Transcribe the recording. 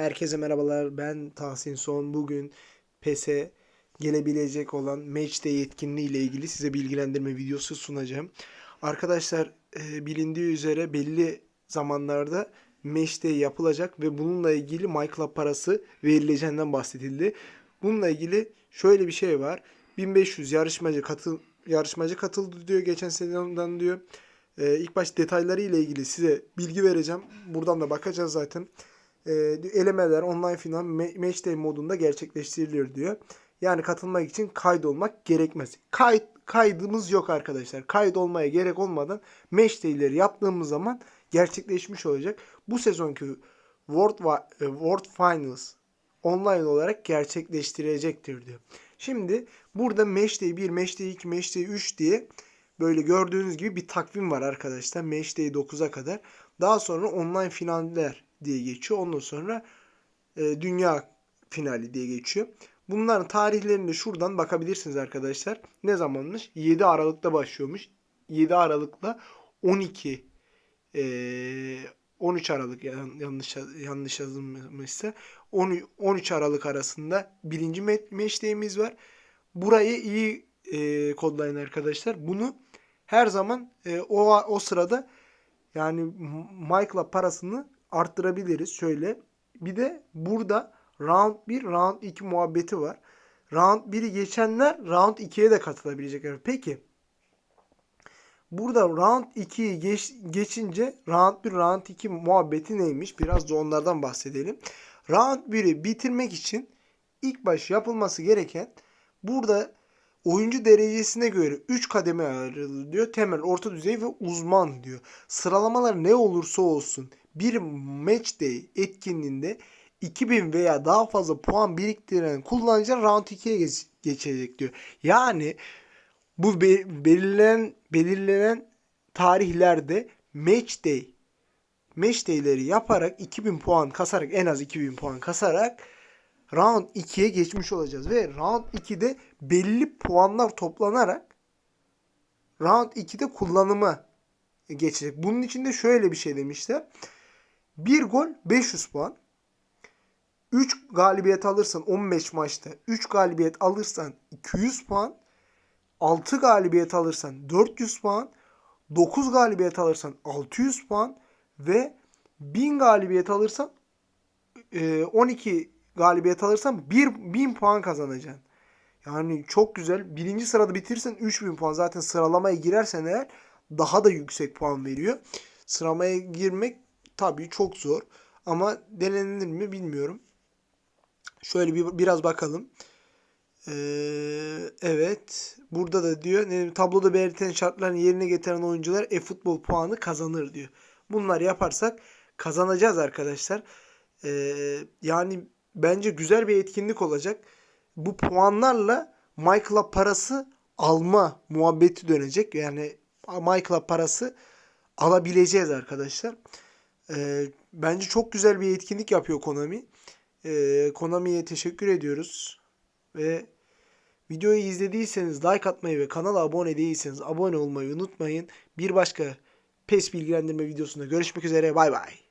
Herkese merhabalar. Ben Tahsin Son. Bugün PES'e gelebilecek olan Matchday etkinliği ile ilgili size bilgilendirme videosu sunacağım. Arkadaşlar e, bilindiği üzere belli zamanlarda Matchday yapılacak ve bununla ilgili MyClub parası verileceğinden bahsedildi. Bununla ilgili şöyle bir şey var. 1500 yarışmacı katıl yarışmacı katıldı diyor geçen seneden diyor. Ee, ilk baş detayları ile ilgili size bilgi vereceğim. Buradan da bakacağız zaten. Ee, elemeler online final ma- match day modunda gerçekleştirilir diyor. Yani katılmak için kaydolmak gerekmez. Kayıt kaydımız yok arkadaşlar. Kayıt olmaya gerek olmadan match day'leri yaptığımız zaman gerçekleşmiş olacak. Bu sezonki World, e, World Finals online olarak gerçekleştirecektir diyor. Şimdi burada Match Day 1, Match Day 2, Match Day 3 diye böyle gördüğünüz gibi bir takvim var arkadaşlar. Match Day 9'a kadar. Daha sonra online finaller diye geçiyor. Ondan sonra e, dünya finali diye geçiyor. Bunların tarihlerini şuradan bakabilirsiniz arkadaşlar. Ne zamanmış? 7 Aralık'ta başlıyormuş. 7 Aralık'la 12 e, 13 Aralık yan- yanlış yanlış yazılmışsa 10 13 Aralık arasında birinci meşteğimiz var. Burayı iyi e, kodlayın arkadaşlar. Bunu her zaman e, o o sırada yani Michael'a parasını arttırabiliriz. Şöyle bir de burada round 1, round 2 muhabbeti var. Round 1'i geçenler round 2'ye de katılabilecekler. Peki Burada round 2'yi geç, geçince round 1, round 2 muhabbeti neymiş? Biraz da onlardan bahsedelim. Round 1'i bitirmek için ilk baş yapılması gereken burada oyuncu derecesine göre 3 kademe ayrılır diyor. Temel, orta düzey ve uzman diyor. Sıralamalar ne olursa olsun bir match day etkinliğinde 2000 veya daha fazla puan biriktiren kullanıcı round 2'ye geç, geçecek diyor. Yani bu be- belirlenen belirlenen tarihlerde match day match day'leri yaparak 2000 puan kasarak en az 2000 puan kasarak round 2'ye geçmiş olacağız ve round 2'de belli puanlar toplanarak round 2'de kullanıma geçecek. Bunun için de şöyle bir şey demişler. Bir gol 500 puan. 3 galibiyet alırsan 15 maçta 3 galibiyet alırsan 200 puan. 6 galibiyet alırsan 400 puan, 9 galibiyet alırsan 600 puan ve 1000 galibiyet alırsan e, 12 galibiyet alırsan 1 1000 puan kazanacaksın. Yani çok güzel. Birinci sırada bitirsen 3000 puan. Zaten sıralamaya girersen eğer daha da yüksek puan veriyor. Sıralamaya girmek tabii çok zor. Ama denenir mi bilmiyorum. Şöyle bir biraz bakalım. Ee, evet. Burada da diyor ne, tabloda belirtilen şartların yerine getiren oyuncular e-futbol puanı kazanır diyor. Bunlar yaparsak kazanacağız arkadaşlar. Ee, yani bence güzel bir etkinlik olacak. Bu puanlarla MyClub parası alma muhabbeti dönecek. Yani MyClub parası alabileceğiz arkadaşlar. Ee, bence çok güzel bir etkinlik yapıyor Konami. Ee, Konami'ye teşekkür ediyoruz. Ve videoyu izlediyseniz like atmayı ve kanala abone değilseniz abone olmayı unutmayın. Bir başka PES bilgilendirme videosunda görüşmek üzere. Bay bay.